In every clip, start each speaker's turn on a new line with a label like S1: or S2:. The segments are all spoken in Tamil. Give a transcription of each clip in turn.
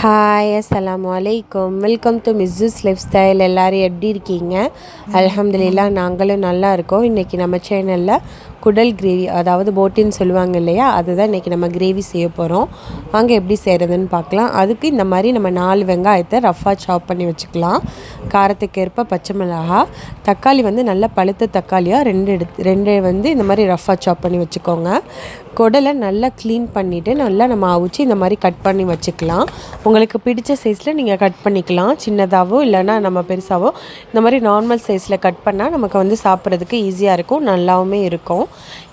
S1: ஹாய் அஸ்ஸலாமு அலைக்கும் welcome to Mrs life style எல்லோரும் எப்படி இருக்கீங்க? அலமதுல்லா நாங்களும் நல்லா இருக்கோம். இன்றைக்கி நம்ம சேனலில் குடல் கிரேவி அதாவது போட்டின்னு சொல்லுவாங்க இல்லையா? அதுதான் இன்றைக்கி நம்ம கிரேவி செய்ய போகிறோம் வாங்க எப்படி செய்கிறதுன்னு பார்க்கலாம். அதுக்கு இந்த மாதிரி நம்ம நாலு வெங்காயத்தை ரஃபாக சாப் பண்ணி வச்சுக்கலாம். காரத்துக்கு ஏற்ப பச்சை மிளகா தக்காளி வந்து நல்ல பழுத்த தக்காளியாக ரெண்டு எடுத்து ரெண்டு வந்து இந்த மாதிரி ரஃபாக சாப் பண்ணி வச்சுக்கோங்க. குடலை நல்லா க்ளீன் பண்ணிவிட்டு நல்லா நம்ம அவிச்சு இந்த மாதிரி கட் பண்ணி வச்சுக்கலாம். உங்களுக்கு பிடிச்ச சைஸில் நீங்கள் கட் பண்ணிக்கலாம். சின்னதாகவோ இல்லைனா நம்ம பெருசாகவோ இந்த மாதிரி நார்மல் சைஸில் கட் பண்ணால் நமக்கு வந்து சாப்பிட்றதுக்கு ஈஸியாக இருக்கும் நல்லாவுமே இருக்கும்.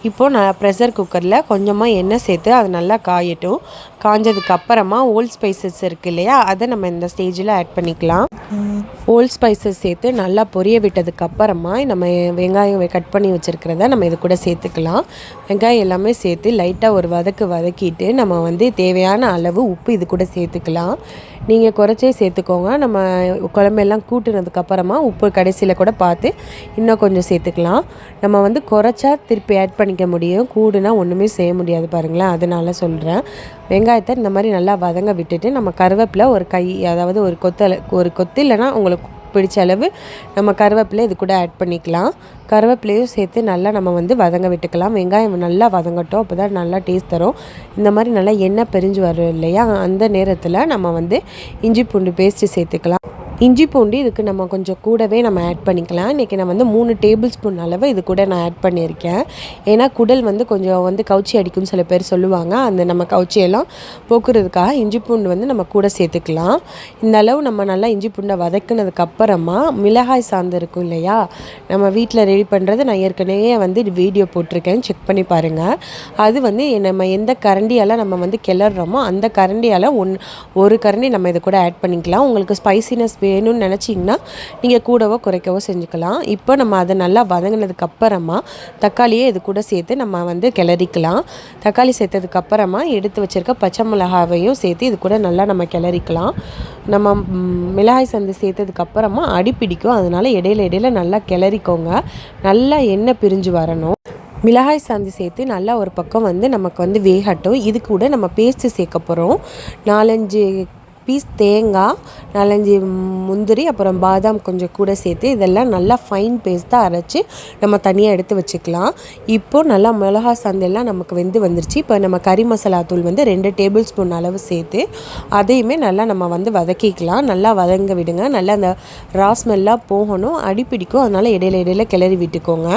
S1: இப்போது நான் ப்ரெஷர் குக்கரில் கொஞ்சமாக எண்ணெய் சேர்த்து அது நல்லா காயட்டும். காஞ்சதுக்கு அப்புறமா ஓல்ட் ஸ்பைசஸ் இருக்குது இல்லையா? அதை நம்ம இந்த ஸ்டேஜில் ஆட் பண்ணிக்கலாம். ஓல்ட் ஸ்பைசஸ் சேர்த்து நல்லா பொரிய விட்டதுக்கப்புறமா நம்ம வெங்காயம் கட் பண்ணி வச்சுருக்கிறத நம்ம இது கூட சேர்த்துக்கலாம். வெங்காயம் எல்லாமே சேர்த்து லைட்டாக ஒரு வதக்கு வதக்கிட்டு நம்ம வந்து தேவையான அளவு உப்பு இது கூட சேர்த்துக்கலாம். நீங்கள் குறைச்சே சேர்த்துக்கோங்க. நம்ம குழம்பெல்லாம் கூட்டினதுக்கப்புறமா உப்பு கடைசியில் கூட பார்த்து இன்னும் கொஞ்சம் சேர்த்துக்கலாம். நம்ம வந்து குறைச்சா திருப்பி ஆட் பண்ணிக்க முடியும். கூடுனா ஒன்றுமே செய்ய முடியாது பாருங்களேன். அதனால சொல்கிறேன் வெங்காயத்தை இந்த மாதிரி நல்லா வதங்க விட்டுட்டு நம்ம கருவேப்பில் ஒரு கை அதாவது ஒரு கொத்தலை ஒரு கொத்து இல்லைனா உங்களுக்கு பிடிச்ச அளவு நம்ம கருவேப்பிலை இது கூட ஆட் பண்ணிக்கலாம். கருவேப்பிலையும் சேர்த்து நல்லா நம்ம வந்து வதங்க விட்டுக்கலாம். வெங்காயம் நல்லா வதங்கட்டும் அப்போ தான் நல்லா டேஸ்ட் தரும். இந்த மாதிரி நல்லா எண்ணெய் பிரிஞ்சு வரும் இல்லையா? அந்த நேரத்தில் நம்ம வந்து இஞ்சி பூண்டு பேஸ்ட்டு சேர்த்துக்கலாம். இஞ்சி பூண்டு இதுக்கு நம்ம கொஞ்சம் கூடவே நம்ம ஆட் பண்ணிக்கலாம். இன்றைக்கி நான் வந்து மூணு டேபிள் ஸ்பூன் அளவு இது கூட நான் ஆட் பண்ணியிருக்கேன். ஏன்னா குடல் வந்து கொஞ்சம் வந்து கவுச்சி அடிக்கும்னு சில பேர் சொல்லுவாங்க. அந்த நம்ம கவுச்சியெல்லாம் போக்குறதுக்காக இஞ்சி பூண்டு வந்து நம்ம கூட சேர்த்துக்கலாம். இந்த அளவு நம்ம நல்லா இஞ்சி பூண்டை வதக்குனதுக்கப்புறமா மிளகாய் சாந்து இருக்கும் இல்லையா? நம்ம வீட்டில் ரெடி பண்ணுறது நான் ஏற்கனவே வந்து வீடியோ போட்டிருக்கேன். செக் பண்ணி பாருங்கள் அது வந்து நம்ம எந்த கரண்டியால் நம்ம வந்து கிளறோமோ அந்த கரண்டியால் ஒன் ஒரு கரண்டி நம்ம இதை கூட ஆட் பண்ணிக்கலாம். உங்களுக்கு ஸ்பைசினஸ் வேணும்னு நினச்சிங்கன்னா நீங்கள் கூடவோ குறைக்கவோ செஞ்சுக்கலாம். இப்போ நம்ம அதை நல்லா வதங்கினதுக்கு அப்புறமா தக்காளியே இது கூட சேர்த்து நம்ம வந்து கிளறிக்கலாம். தக்காளி சேர்த்ததுக்கப்புறமா எடுத்து வச்சுருக்க பச்சை மிளகாவையும் சேர்த்து இது கூட நல்லா நம்ம கிளறிக்கலாம். நம்ம மிளகாய் சந்து சேர்த்ததுக்கப்புறமா அடி பிடிக்கும். அதனால் இடையில இடையில நல்லா கிளறிக்கோங்க. நல்லா எண்ணெய் பிரிஞ்சு வரணும். மிளகாய் சாந்தி சேர்த்து நல்லா ஒரு பக்கம் வந்து நமக்கு வந்து வேகட்டும். இது கூட நம்ம பேஸ்ட்டு சேர்க்க போகிறோம் நாலஞ்சு பீஸ் தேங்காய் நாலஞ்சு முந்திரி அப்புறம் பாதாம் கொஞ்சம் கூட சேர்த்து இதெல்லாம் நல்லா ஃபைன் பேஸ்ட்டாக அரைச்சி நம்ம தனியாக எடுத்து வச்சுக்கலாம். இப்போது நல்லா மிளகா சந்தெல்லாம் நமக்கு வெந்து வந்துருச்சு. இப்போ நம்ம கறி மசாலா தூள் வந்து ரெண்டு டேபிள் ஸ்பூன் அளவு சேர்த்து அதையுமே நல்லா நம்ம வந்து வதக்கிக்கலாம். நல்லா வதங்க விடுங்க. நல்லா அந்த ராஸ்மெல்லாம் போகணும். அடிப்பிடிக்கும் அதனால் இடையில இடையில கிளறி விட்டுக்கோங்க.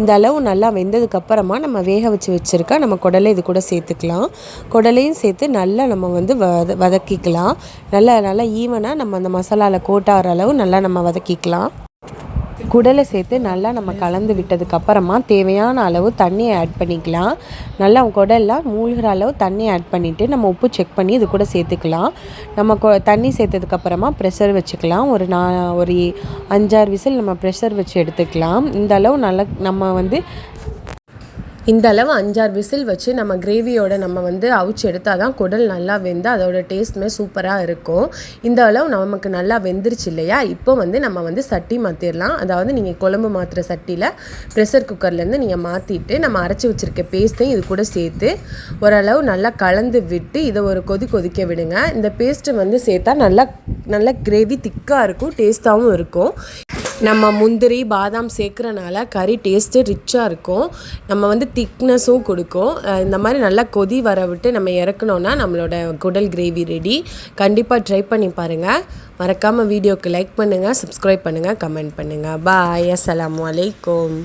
S1: இந்த அளவு நல்லா வெந்ததுக்கப்புறமா நம்ம வேக வச்சு வச்சுருக்க நம்ம குடலை இது கூட சேர்த்துக்கலாம். குடலையும் சேர்த்து நல்லா நம்ம வந்து வத வதக்கிக்கலாம். நல்லா நல்லா ஈவனாக நம்ம அந்த மசாலாவில் கோட்டாகிற அளவு நல்லா நம்ம வதக்கிக்கலாம். குடலை சேர்த்து நல்லா நம்ம கலந்து விட்டதுக்கப்புறமா தேவையான அளவு தண்ணியை ஆட் பண்ணிக்கலாம். நல்லா குடல்லாம் மூழ்கிற அளவு தண்ணியை ஆட் பண்ணிவிட்டு நம்ம உப்பு செக் பண்ணி இது கூட சேர்த்துக்கலாம். நம்ம கொ தண்ணி சேர்த்ததுக்கப்புறமா ப்ரெஷர் வச்சுக்கலாம். ஒரு நா ஒரு அஞ்சாறு விசில் நம்ம ப்ரெஷர் வச்சு எடுத்துக்கலாம். இந்த அளவு நல்லா நம்ம வந்து இந்த அளவு அஞ்சாறு விசில் வச்சு நம்ம கிரேவியோட நம்ம வந்து அவிச்சு எடுத்தால் தான் குடல் நல்லா வெந்து அதோட டேஸ்ட்டுமே சூப்பராக இருக்கும். இந்த அளவு நமக்கு நல்லா வெந்துருச்சு இல்லையா? இப்போ வந்து நம்ம வந்து சட்டி மாற்றிடலாம் அதாவது நீங்கள் குழம்பு மாற்றுற சட்டியில் ப்ரெஷர் குக்கர்லேருந்து நீங்கள் மாற்றிட்டு நம்ம அரைச்சி வச்சுருக்க பேஸ்ட்டையும் இது கூட சேர்த்து ஓரளவு நல்லா கலந்து விட்டு இதை ஒரு கொதி கொதிக்க விடுங்க. இந்த பேஸ்ட்டு வந்து சேர்த்தா நல்லா நல்லா கிரேவி திக்காக இருக்கும் டேஸ்ட்டாகவும் இருக்கும். நம்ம முந்திரி பாதாம் சேர்க்குறனால கறி டேஸ்ட்டு ரிச்சாக இருக்கும். நம்ம வந்து திக்னஸும் கொடுக்கும். இந்த மாதிரி நல்லா கொதி வர விட்டு நம்ம இறக்கணுன்னா நம்மளோட குடல் கிரேவி ரெடி கண்டிப்பாக ட்ரை பண்ணி பாருங்கள் மறக்காமல் வீடியோக்கு லைக் பண்ணுங்கள் சப்ஸ்கிரைப் பண்ணுங்கள் கமெண்ட் பண்ணுங்கள் பாய் அஸ்லாம் வலைக்கம்